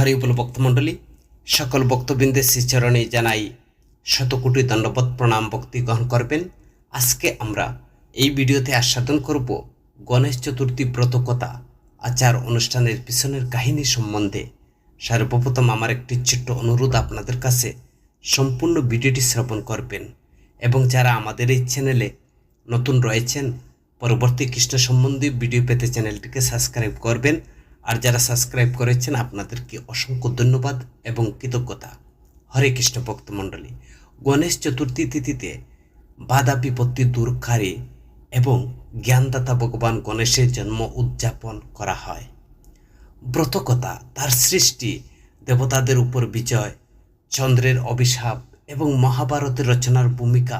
হরি বল ভক্তমণ্ডলী সকল ভক্তবৃন্দের শ্রীচরণে জানাই শতকোটি দণ্ডবত প্রণাম ভক্তি গ্রহণ করবেন। আজকে আমরা এই ভিডিওতে আস্বাদন করব গণেশ চতুর্থী ব্রতকতা আচার অনুষ্ঠানের পিছনের কাহিনী সম্বন্ধে। সর্বপ্রথম আমার একটি ছোট্ট অনুরোধ আপনাদের কাছে, সম্পূর্ণ ভিডিওটি শ্রবণ করবেন এবং যারা আমাদের এই চ্যানেলে নতুন রয়েছেন, পরবর্তী কৃষ্ণ সম্বন্ধী ভিডিও পেতে চ্যানেলটিকে সাবস্ক্রাইব করবেন। আর যারা সাবস্ক্রাইব করেছেন, আপনাদেরকে অসংখ্য ধন্যবাদ এবং কৃতজ্ঞতা। হরে কৃষ্ণ ভক্তমণ্ডলী গণেশ চতুর্থী তিথিতে বাধা বিপত্তি দূরকারী এবং জ্ঞানদাতা ভগবান গণেশের জন্ম উদযাপন করা হয়। ব্রতকথা তার সৃষ্টি, দেবতাদের উপর বিজয়, চন্দ্রের অভিশাপ এবং মহাভারতের রচনার ভূমিকা,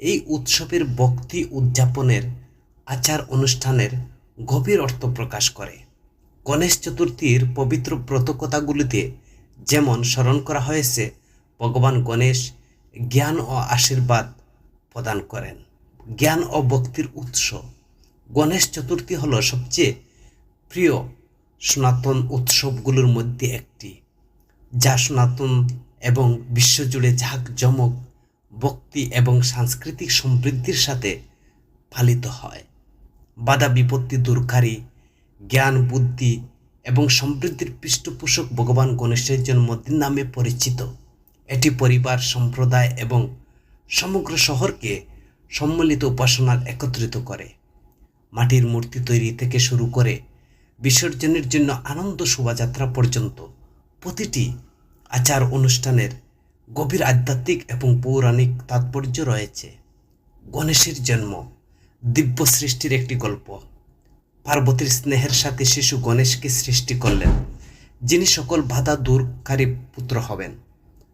এই উৎসবের ভক্তি উদযাপনের আচার অনুষ্ঠানের গভীর অর্থ প্রকাশ করে। গণেশ চতুর্থীর পবিত্র ব্রতকথাগুলিতে যেমন স্মরণ করা হয়েছে, ভগবান গণেশ জ্ঞান ও আশীর্বাদ প্রদান করেন। জ্ঞান ও ভক্তির উৎস। গণেশ চতুর্থী হল সবচেয়ে প্রিয় সনাতন উৎসবগুলোর মধ্যে একটি, যা সনাতন এবং বিশ্বজুড়ে ঝাঁকজমক ভক্তি এবং সাংস্কৃতিক সমৃদ্ধির সাথে পালিত হয়। বাধা বিপত্তি দূরকারী জ্ঞান, বুদ্ধি এবং সমৃদ্ধির পৃষ্ঠপোষক ভগবান গণেশের জন্মদিন নামে পরিচিত। এটি পরিবার, সম্প্রদায় এবং সমগ্র শহরকে সম্মিলিত উপাসনার একত্রিত করে। মাটির মূর্তি তৈরি থেকে শুরু করে বিসর্জনের জন্য আনন্দ শোভাযাত্রা পর্যন্ত প্রতিটি আচার অনুষ্ঠানের গভীর আধ্যাত্মিক এবং পৌরাণিক তাৎপর্য রয়েছে। গণেশের জন্ম দিব্য সৃষ্টির একটি গল্প। পার্বতীর স্নেহের সাথে শিশু গণেশকে সৃষ্টি করলেন, যিনি সকল বাধা দূরকারী পুত্র হবেন।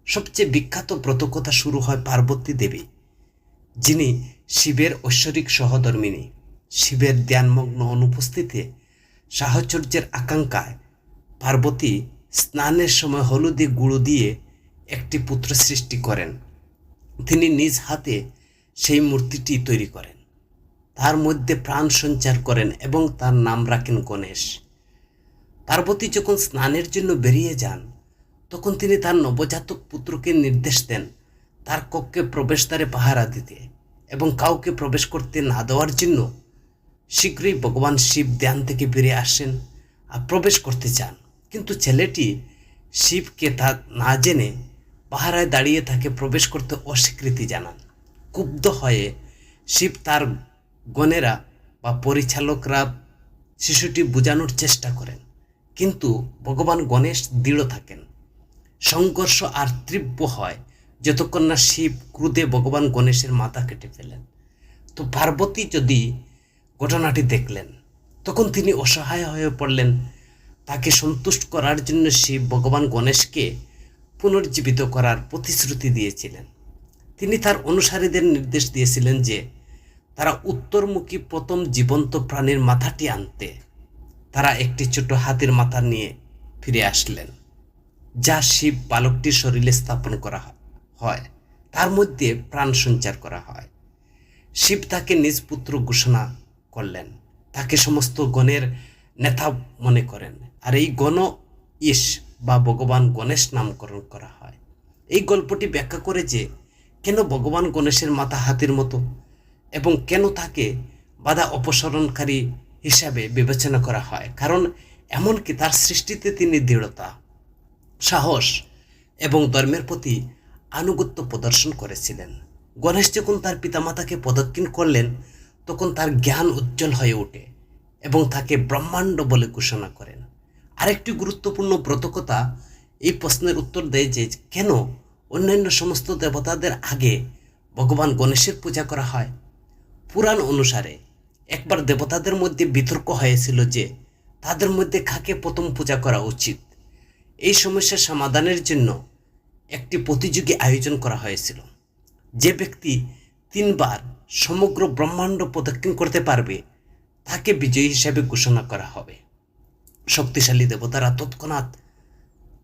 সবচেয়ে বিখ্যাত ব্রতকথা শুরু হয় পার্বতী দেবী, যিনি শিবের ঐশ্বরিক সহধর্মিনী। শিবের ধ্যানমগ্ন অনুপস্থিতিতে সাহচর্যের আকাঙ্ক্ষায় পার্বতী স্নানের সময় হলুদি গুঁড়ো দিয়ে একটি পুত্র সৃষ্টি করেন। তিনি নিজ হাতে সেই মূর্তিটি তৈরি করেন। তার মধ্যে প্রাণ সঞ্চার করেন এবং তার নাম রাখেন গণেশ। পার্বতী যখন স্নানের জন্য বেরিয়ে যান, তখন তিনি তার নবজাতক পুত্রকে নির্দেশ দেন তার কক্ষে প্রবেশদ্বারে পাহারা দিতে এবং কাউকে প্রবেশ করতে না দেওয়ার জন্য শীঘ্রই ভগবান শিব ধ্যান থেকে বেরিয়ে আসেন আর প্রবেশ করতে চান কিন্তু ছেলেটি শিবকে তা না জেনে পাহারায় দাঁড়িয়ে তাকে প্রবেশ করতে অস্বীকৃতি জানান। ক্ষুব্ধ হয়ে শিব তার গণেরা বা পরিচালকরা শিশুটি বোঝানোর চেষ্টা করেন। কিন্তু ভগবান গণেশ দৃঢ় থাকেন। সংঘর্ষ আর তীব্র হয় যতক্ষণ না শিব ক্রুদে ভগবান গণেশের মাথা কেটে ফেলেন। তো পার্বতী যদি ঘটনাটি দেখলেন, তখন তিনি অসহায় হয়ে পড়লেন। তাকে সন্তুষ্ট করার জন্য শিব ভগবান গণেশকে পুনর্জীবিত করার প্রতিশ্রুতি দিয়েছিলেন। তিনি তার অনুসারীদের নির্দেশ দিয়েছিলেন যে তারা উত্তরমুখী প্রথম জীবন্ত প্রাণীর মাথাটি আনতে তারা একটি ছোট হাতির মাথা নিয়ে ফিরে আসলেন, যা শিব বালকটির শরীরে স্থাপন করা হয়। তার মধ্যে প্রাণ সঞ্চার করা হয়। শিব তাকে নিজ পুত্র ঘোষণা করলেন। তাকে সমস্ত গণের নেতা মনে করেন। আর এই গণ ইস বা ভগবান গণেশ নামকরণ করা হয়। এই গল্পটি ব্যাখ্যা করে যে, কেন ভগবান গণেশের মাথা হাতির মতো? এবং কেন তাকে বাধা অপসরণকারী হিসাবে বিবেচনা করা হয়? কারণ এমনকি তার সৃষ্টিতে তিনি দৃঢ়তা, সাহস এবং ধর্মের প্রতি আনুগত্য প্রদর্শন করেছিলেন। গণেশ যখন তার পিতামাতাকে প্রদক্ষিণ করলেন, তখন তার জ্ঞান উজ্জ্বল হয়ে ওঠে এবং তাকে ব্রহ্মাণ্ড বলে ঘোষণা করেন। আরেকটি গুরুত্বপূর্ণ ব্রতকতা এই প্রশ্নের উত্তর দেয় যে, কেন অন্যান্য সমস্ত দেবতাদের আগে ভগবান গণেশের পূজা করা হয়? পুরাণ অনুসারে একবার দেবতাদের মধ্যে বিতর্ক হয়েছিল যে তাদের মধ্যে কাকে প্রথম পূজা করা উচিত। এই সমস্যার সমাধানের জন্য একটি প্রতিযোগী আয়োজন করা হয়েছিল। যে ব্যক্তি তিনবার সমগ্র ব্রহ্মাণ্ড প্রদক্ষিণ করতে পারবে, তাকে বিজয়ী হিসাবে ঘোষণা করা হবে। শক্তিশালী দেবতারা তৎক্ষণাৎ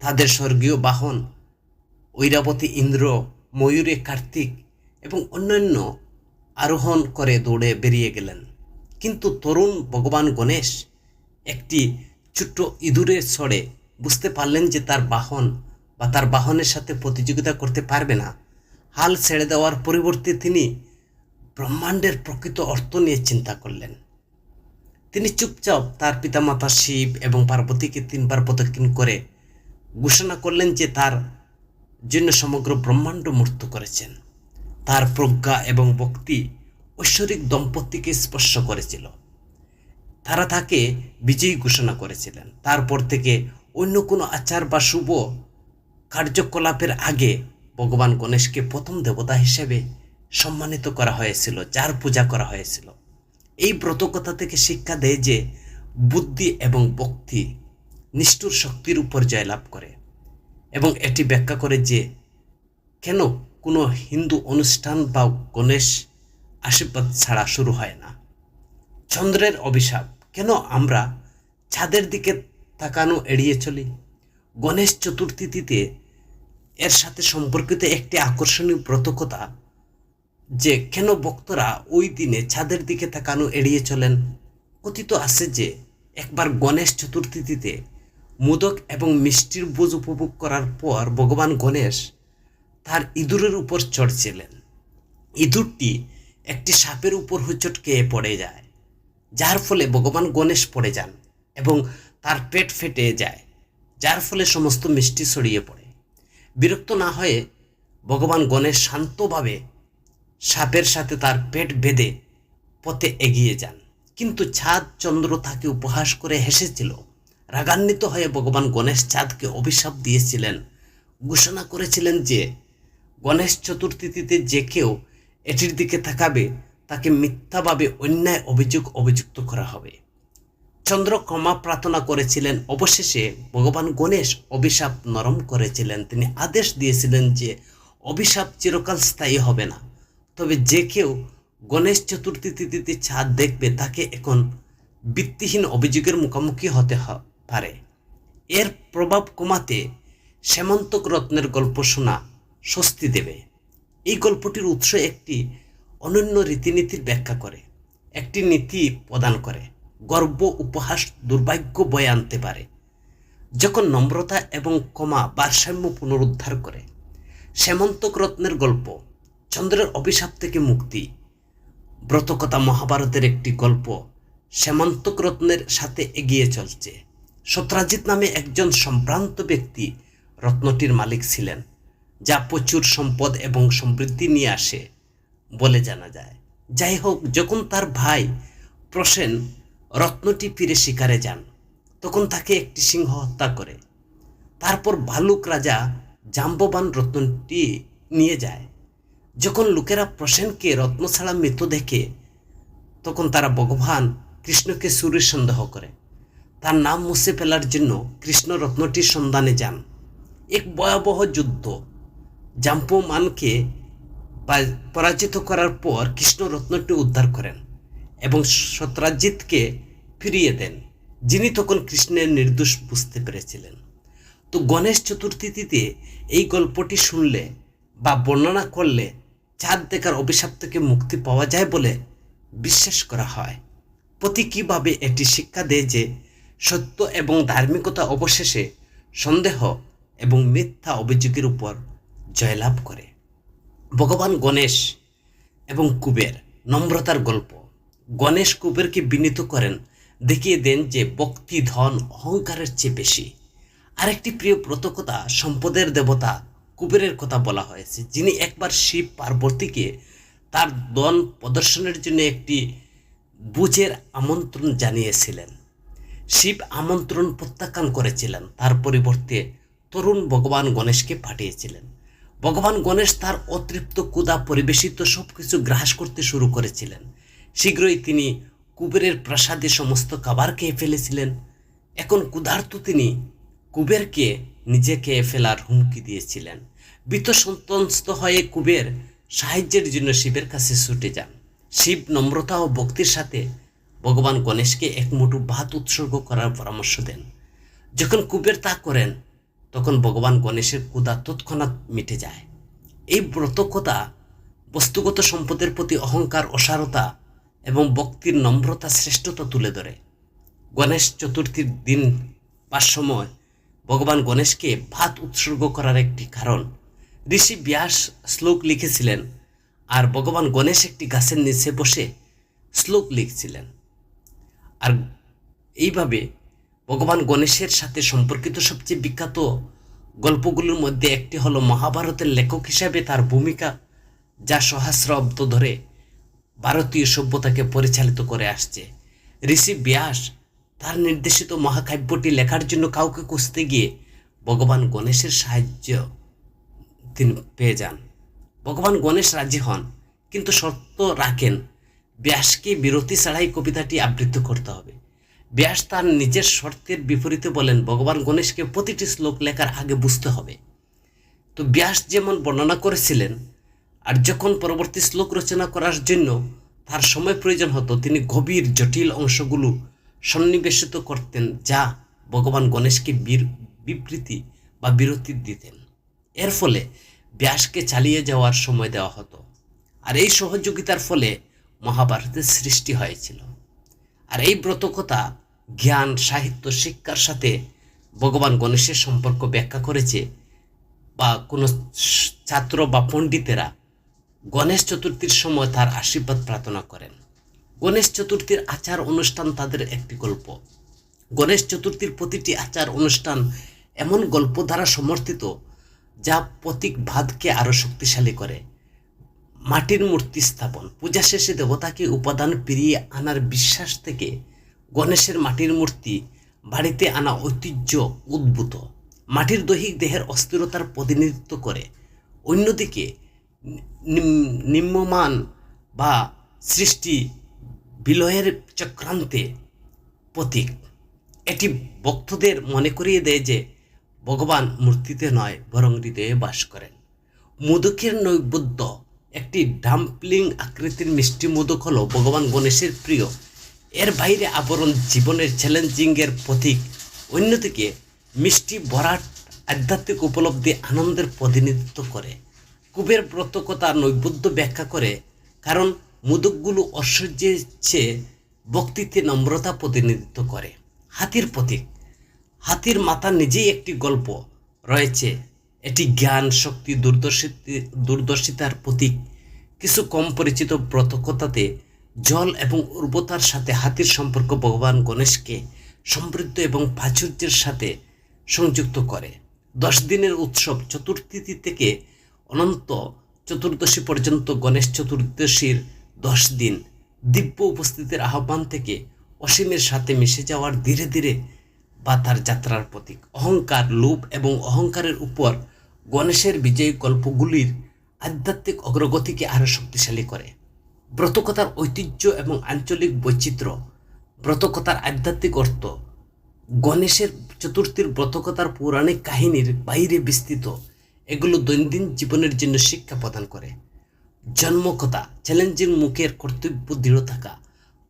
তাদের স্বর্গীয় বাহন, ঐরাবতী ইন্দ্র, ময়ূরে কার্তিক এবং অন্যান্য আরোহণ করে দৌড়ে বেরিয়ে গেলেন। কিন্তু তরুণ ভগবান গণেশ একটি ছোট্ট ইঁদুরের ছড়ে বুঝতে পারলেন যে তার বাহন বা তার বাহনের সাথে প্রতিযোগিতা করতে পারবে না। হাল ছেড়ে দেওয়ার পরিবর্তে তিনি ব্রহ্মাণ্ডের প্রকৃত অর্থ নিয়ে চিন্তা করলেন। তিনি চুপচাপ তার পিতামাতা শিব এবং পার্বতীকে তিনবার প্রদক্ষিণ করে ঘোষণা করলেন যে তার জন্য সমগ্র ব্রহ্মাণ্ড মূর্ত করেছেন। তার প্রজ্ঞা এবং ভক্তি ঐশ্বরিক দম্পতিকে স্পর্শ করেছিল। তারা তাকে বিজয়ী ঘোষণা করেছিলেন। তারপর থেকে অন্য কোনো আচার বা শুভ কার্যকলাপের আগে ভগবান গণেশকে প্রথম দেবতা হিসেবে সম্মানিত করা হয়েছিল, যার পূজা করা হয়েছিল। এই ব্রতকথা থেকে শিক্ষা দেয় যে বুদ্ধি এবং ভক্তি নিষ্ঠুর শক্তির উপর জয়লাভ করে। এবং এটি ব্যাখ্যা করে যে কেন কোনো হিন্দু অনুষ্ঠান বা গণেশ আশীর্বাদ ছাড়া শুরু হয় না। চন্দ্রের অভিশাপ, কেন আমরা ছাদের দিকে তাকানো এড়িয়ে চলি? গণেশ চতুর্থীতে এর সাথে সম্পর্কিত একটি আকর্ষণীয় ব্রতকথা যে কেন ভক্তরা ওই দিনে ছাদের দিকে তাকানো এড়িয়ে চলেন? কথিত আছে যে একবার গণেশ চতুর্থীতে মোদক এবং মিষ্টির বোঝ উপভোগ করার পর ভগবান গণেশ তার ইঁদুরের উপর চড়ছিলেন। ইঁদুরটি একটি সাপের উপর হুচট খেয়ে পড়ে যায়, যার ফলে ভগবান গণেশ পড়ে যান এবং তার পেট ফেটে যায়, যার ফলে সমস্ত মিষ্টি ছড়িয়ে পড়ে। বিরক্ত না হয়ে ভগবান গণেশ শান্তভাবে সাপের সাথে তার পেট বেঁধে পথে এগিয়ে যান। কিন্তু ছাদ চন্দ্র তাকে উপহাস করে হেসেছিল। রাগান্বিত হয়ে ভগবান গণেশ চাঁদকে অভিশাপ দিয়েছিলেন, ঘোষণা করেছিলেন যে গণেশ চতুর্থীতে যে কেউ এটির দিকে তাকাবে, তাকে মিথ্যাভাবে অন্যায় অভিযোগ অভিযুক্ত করা হবে। চন্দ্র ক্ষমা প্রার্থনা করেছিলেন। অবশেষে ভগবান গণেশ অভিশাপ নরম করেছিলেন। তিনি আদেশ দিয়েছিলেন যে অভিশাপ চিরকাল স্থায়ী হবে না। তবে যে কেউ গণেশ চতুর্থী তিথিতে ছাদ দেখবে, তাকে এখন ভিত্তিহীন অভিযোগের মুখোমুখি হতে পারে। এর প্রভাব কমাতে সেমন্তক রত্নের গল্প শোনা। স্বস্তি দেবে। এই গল্পটির উৎস একটি অনন্য রীতিনীতির ব্যাখ্যা করে, একটি নীতি প্রদান করে, গর্ব, উপহাস, দুর্ভাগ্য বয়ে আনতে পারে। যখন নম্রতা এবং কমা ভারসাম্য পুনরুদ্ধার করে সেমন্তক রত্নের গল্প, চন্দ্রের অভিশাপ থেকে মুক্তি, ব্রতকথা মহাভারতের একটি গল্প সেমন্তক রত্নের সাথে এগিয়ে চলছে। সত্রাজিৎ নামে একজন সম্ভ্রান্ত ব্যক্তি রত্নটির মালিক ছিলেন। যা প্রচুর সম্পদ এবং সমৃদ্ধি নিয়ে আসে বলে জানা যায়। যাই হোক যখন তার ভাই প্রসেন রত্নটি ফিরে শিকারে যান, তখন তাকে একটি সিংহ হত্যা করে। তারপর ভালুক রাজা জাম্ববান রত্নটি নিয়ে যায়। যখন লোকেরা প্রসেনকে রত্ন ছাড়া মৃত দেখে, তখন তারা ভগবান কৃষ্ণকে সুরের সন্দেহ করে। তার নাম মুছে ফেলার জন্য কৃষ্ণ রত্নটির সন্ধানে যান। এক ভয়াবহ যুদ্ধ জাম্পমানকে পরাজিত করার পর কৃষ্ণ রত্নটি উদ্ধার করেন এবং সত্রাজিৎকে ফিরিয়ে দেন, যিনি তখন কৃষ্ণের নির্দোষ বুঝতে পেরেছিলেন। তো গণেশ চতুর্থীতে এই গল্পটি শুনলে বা বর্ণনা করলে চাঁদ দেখার অভিশাপ থেকে মুক্তি পাওয়া যায় বলে বিশ্বাস করা হয়। প্রতীকীভাবে এটি শিক্ষা দেয় যে সত্য এবং ধার্মিকতা অবশেষে সন্দেহ এবং মিথ্যা অভিযোগের উপর জয়লাভ করে। ভগবান গণেশ এবং কুবের নম্রতার গল্প। গণেশ কুবেরকে বিনীত করেন, দেখিয়ে দেন যে ভক্তি, ধন, অহংকারের চেয়ে বেশি। আরেকটি প্রিয় ব্রতকথা সম্পদের দেবতা কুবেরের কথা বলা হয়েছে, যিনি একবার শিব পার্বতীকে তার দন প্রদর্শনের জন্য একটি বুঝের আমন্ত্রণ জানিয়েছিলেন। শিব আমন্ত্রণ প্রত্যাখ্যান করেছিলেন, তার পরিবর্তে তরুণ ভগবান গণেশকে পাঠিয়েছিলেন। ভগবান গণেশ তার অতৃপ্ত কুদা পরিবেশিত সব কিছু গ্রাস করতে শুরু করেছিলেন। শীঘ্রই তিনি কুবেরের প্রাসাদে সমস্ত খাবার খেয়ে ফেলেছিলেন। এখন ক্ষুধার্ত তিনি কুবেরকে নিজে খেয়ে ফেলার হুমকি দিয়েছিলেন। বিতসন্তস্ত হয়ে কুবের সাহায্যের জন্য শিবের কাছে ছুটে যান। শিব নম্রতা ও ভক্তির সাথে ভগবান গণেশকে এক মুঠো ভাত উৎসর্গ করার পরামর্শ দেন। যখন কুবের তা করেন তখন ভগবান গণেশের ক্ষুধা তৎক্ষণাৎ মিটে যায়। এই ব্রতকথা, বস্তুগত সম্পদের প্রতি অহংকার, অসারতা এবং ভক্তির নম্রতা শ্রেষ্ঠতা তুলে ধরে। গণেশ চতুর্থীর দিন পাঁচ সময় ভগবান গণেশকে ভাত উৎসর্গ করার একটি কারণ। ঋষি ব্যাস শ্লোক লিখেছিলেন আর ভগবান গণেশ একটি গাছের নিচে বসে শ্লোক লিখছিলেন। আর এইভাবে ভগবান গণেশের সাথে সম্পর্কিত সবচেয়ে বিখ্যাত গল্পগুলোর মধ্যে একটি হলো মহাভারতের লেখক হিসাবে তার ভূমিকা, যা সহস্রাব্দ ধরে ভারতীয় সভ্যতাকে পরিচালিত করে আসছে। ঋষি ব্যাস তার নির্দেশিত মহাকাব্যটি লেখার জন্য কাউকে খুঁজতে গিয়ে ভগবান গণেশের সাহায্য তিনি পেয়ে যান। ভগবান গণেশ রাজি হন, কিন্তু শর্ত রাখেন, ব্যাসকে বিরতি ছাড়াই কবিতাটি আবৃত্তি করতে হবে। ব্যাস তার নিজের শর্তের বিপরীতে বলেন, ভগবান গণেশকে প্রতিটি শ্লোক লেখার আগে বুঝতে হবে। তো ব্যাস যেমন বর্ণনা করেছিলেন, আর যখন পরবর্তী শ্লোক রচনা করার জন্য তার সময় প্রয়োজন হতো, তিনি গভীর, জটিল অংশগুলো সন্নিবেশিত করতেন যা ভগবান গণেশকে বীর, বিবৃতি বা বিরতি দিতেন। এর ফলে ব্যাসকে চালিয়ে যাওয়ার সময় দেওয়া হতো, আর এই সহযোগিতার ফলে মহাভারতের সৃষ্টি হয়েছিল। আর এই ব্রতকথা জ্ঞান, সাহিত্য, শিক্ষার সাথে ভগবান গণেশের সম্পর্ক ব্যাখ্যা করেছে বা কোনো ছাত্র বা পণ্ডিতেরা গণেশ চতুর্থীর সময় তার আশীর্বাদ প্রার্থনা করেন। গণেশ চতুর্থীর আচার অনুষ্ঠান তাদের একটি গল্প। গণেশ চতুর্থীর প্রতিটি আচার অনুষ্ঠান এমন গল্প দ্বারা সমর্থিত যা প্রতীক প্রতীকবাদকে আরও শক্তিশালী করে। মাটির মূর্তি স্থাপন। পূজা শেষে দেবতাকে উপাদান পেরিয়ে আনার বিশ্বাস থেকে গণেশের মাটির মূর্তি বাড়িতে আনা ঐতিহ্য উদ্ভূত। মাটির দৈহিক দেহের অস্থিরতার প্রতিনিধিত্ব করে। অন্যদিকে, নিম- নিম্নমান বা সৃষ্টি বিলয়ের চক্রান্তে প্রতীক। এটি ভক্তদের মনে করিয়ে দেয় যে, ভগবান মূর্তিতে নয়, বরং হৃদয়ে বাস করেন। মোদকের নৈবেদ্য একটি ডাম্পলিং আকৃতির মিষ্টি মোদক হলো ভগবান গণেশের প্রিয়। এর বাইরে আবরণ জীবনের চ্যালেঞ্জিংয়ের প্রতীক। অন্যদিকে, মিষ্টি ভরাট আধ্যাত্মিক উপলব্ধি আনন্দের প্রতিনিধিত্ব করে। কুবের ব্রতকতা নৈবেদ্য ব্যাখ্যা করে, কারণ মোদকগুলো ঐশ্বর্যের চেয়ে বক্তিতে নম্রতা প্রতিনিধিত্ব করে। হাতির প্রতীক। হাতির মাথা নিজেই একটি গল্প রয়েছে এটি জ্ঞান, শক্তি দূরদর্শিতা দূরদর্শিতার প্রতীক। কিছু কম পরিচিত ব্রতকথাতে জল এবং উর্বতার সাথে হাতির সম্পর্ক ভগবান গণেশকে সমৃদ্ধ এবং প্রাচুর্যের সাথে সংযুক্ত করে। দশ দিনের উৎসব চতুর্থী থেকে অনন্ত চতুর্দশী পর্যন্ত গণেশ চতুর্দশীর দশ দিন দিব্য উপস্থিতির আহ্বান থেকে অসীমের সাথে মিশে যাওয়ার ধীরে ধীরে বা তার যাত্রার প্রতীক। অহংকার, লোভ এবং অহংকারের উপর গণেশের বিজয়ী গল্পগুলির আধ্যাত্মিক অগ্রগতিকে আরও শক্তিশালী করে। ব্রতকথার ঐতিহ্য এবং আঞ্চলিক বৈচিত্র্য, ব্রতকথার আধ্যাত্মিক অর্থ, গণেশের চতুর্থীর ব্রতকথার পৌরাণিক কাহিনীর বাইরে বিস্তৃত, এগুলো দৈনন্দিন জীবনের জন্য শিক্ষা প্রদান করে। জন্মকথা, চ্যালেঞ্জের মুখের কর্তব্য দৃঢ় থাকা,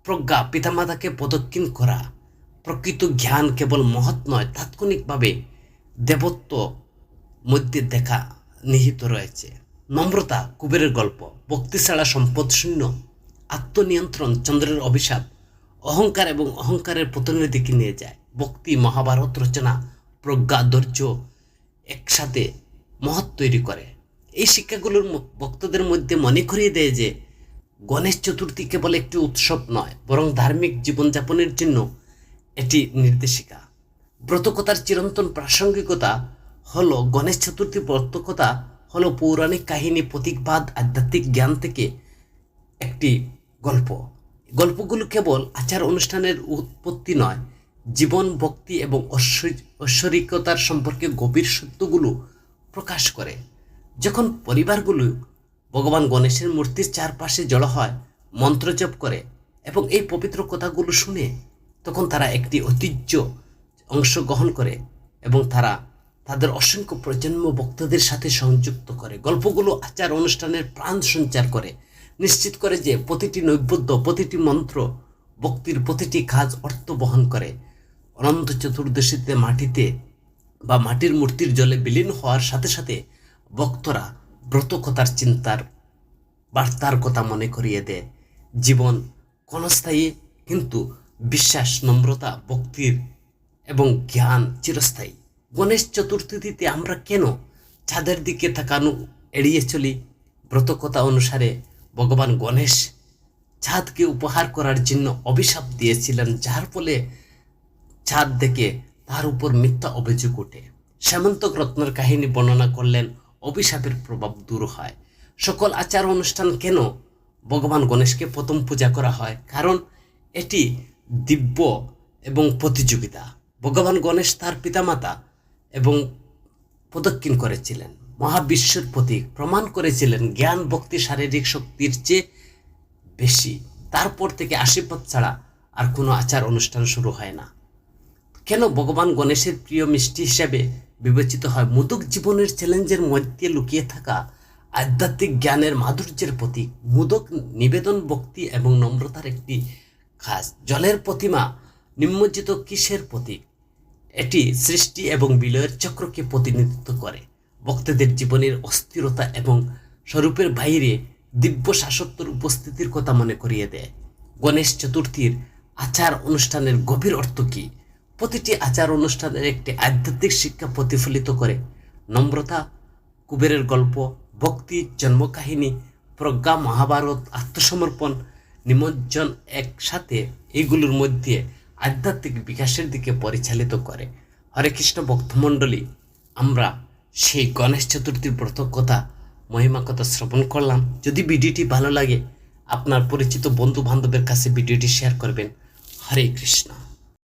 প্রজ্ঞা, পিতামাতাকে প্রদক্ষিণ করা প্রকৃত জ্ঞান কেবল মহৎ নয়, তাৎক্ষণিকভাবে দেবত্ব মধ্যে দেখা নিহিত রয়েছে। নম্রতা, কুবেরের গল্প ভক্তি ছাড়া সম্পদ শূন্য, আত্মনিয়ন্ত্রণ, চন্দ্রের অভিশাপ, অহংকার এবং অহংকারের পতনের দিকে নিয়ে যায়? ভক্তি, মহাভারত রচনা, প্রজ্ঞা, ধৈর্য একসাথে মহৎ তৈরি করে। এই শিক্ষাগুলোর ভক্তদের মধ্যে মনে করিয়ে দেয় যে, গণেশ চতুর্থী কেবল একটি উৎসব নয়, বরং ধার্মিক জীবনযাপনের জন্য এটি নির্দেশিকা। ব্রতকথার চিরন্তন প্রাসঙ্গিকতা হলো গণেশ চতুর্থী ব্রতকথা হলো পৌরাণিক কাহিনী প্রতীকবাদ আধ্যাত্মিক জ্ঞান থেকে একটি গল্প। গল্পগুলো কেবল আচার অনুষ্ঠানের উৎপত্তি নয়, জীবন, ভক্তি এবং ঐশ্বরিকতার সম্পর্কে গভীর সত্যগুলো প্রকাশ করে। যখন পরিবারগুলো ভগবান গণেশের মূর্তির চারপাশে জড়ো হয়, মন্ত্রজপ করে এবং এই পবিত্র কথাগুলো শুনে তখন তারা একটি ঐতিহ্য অংশগ্রহণ করে এবং তারা তাদের অসংখ্য প্রজন্ম বক্তাদের সাথে সংযুক্ত করে, গল্পগুলো, আচার, অনুষ্ঠানের প্রাণ সঞ্চার করে। নিশ্চিত করে যে প্রতিটি নৈবেদ্য, প্রতিটি মন্ত্র, ভক্তির প্রতিটি কাজ অর্থ বহন করে। অনন্ত চতুর্দশীতে মাটিতে বা মাটির মূর্তির জলে বিলীন হওয়ার সাথে সাথে ভক্তরা ব্রতকতার চিন্তার বার্তার কথা মনে করিয়ে দেয়। জীবন ক্ষণস্থায়ী, কিন্তু বিশ্বাস, নম্রতা ভক্তির এবং জ্ঞান চিরস্থায়ী। গণেশ চতুর্থীতে আমরা কেন চাঁদের দিকে তাকানো, এড়িয়ে চলি? ব্রতকথা অনুসারে ভগবান গণেশ চাঁদকে উপহার করার জন্য অভিশাপ দিয়েছিলেন, যার ফলে চাঁদ দেখে তার উপর মিথ্যা অভিযোগ ওঠে। শ্যামন্তক রত্নের কাহিনী বর্ণনা করলেন, অভিশাপের প্রভাব দূর হয়। সকল আচার অনুষ্ঠান কেন ভগবান গণেশকে প্রথম পূজা করা হয়? কারণ এটি দিব্য এবং প্রতিযোগিতা। ভগবান গণেশ তার পিতামাতা এবং প্রদক্ষিণ করেছিলেন। মহাবিশ্বের প্রতীক। প্রমাণ করেছিলেন জ্ঞান, ভক্তি, শারীরিক শক্তির চেয়ে বেশি। তারপর থেকে আশীর্বাদ ছাড়া আর কোনো আচার অনুষ্ঠান শুরু হয় না। কেন ভগবান গণেশের প্রিয় মিষ্টি হিসাবে বিবেচিত হয়? মুদক জীবনের চ্যালেঞ্জের মধ্যে লুকিয়ে থাকা আধ্যাত্মিক জ্ঞানের মাধুর্যের প্রতীক। মুদক নিবেদন, ভক্তি এবং নম্রতার একটি খাস, জলের প্রতিমা নিম্নজিত কিসের প্রতীক? এটি সৃষ্টি এবং বিলয়ের চক্রকে প্রতিনিধিত্ব করে। ভক্তদের জীবনের অস্থিরতা এবং স্বরূপের বাইরে দিব্য শাসত্বর উপস্থিতির কথা মনে করিয়ে দেয়। গণেশ চতুর্থীর আচার অনুষ্ঠানের গভীর অর্থ কী? প্রতিটি আচার অনুষ্ঠানের একটি আধ্যাত্মিক শিক্ষা প্রতিফলিত করে। নম্রতা, কুবেরের গল্প, ভক্তি, জন্মকাহিনী, প্রজ্ঞা, মহাভারত, আত্মসমর্পণ নিমজ্জন একসাথে এগুলোর মধ্যে আধ্যাত্মিক বিকাশের দিকে পরিচালিত করে। হরে কৃষ্ণ ভক্তমণ্ডলী, আমরা সেই গণেশ চতুর্থীর ব্রত কথা, মহিমা কথা শ্রবণ করলাম। যদি ভিডিওটি ভালো লাগে, আপনার পরিচিত বন্ধু বান্ধবের কাছে ভিডিওটি শেয়ার করবেন। হরে কৃষ্ণ।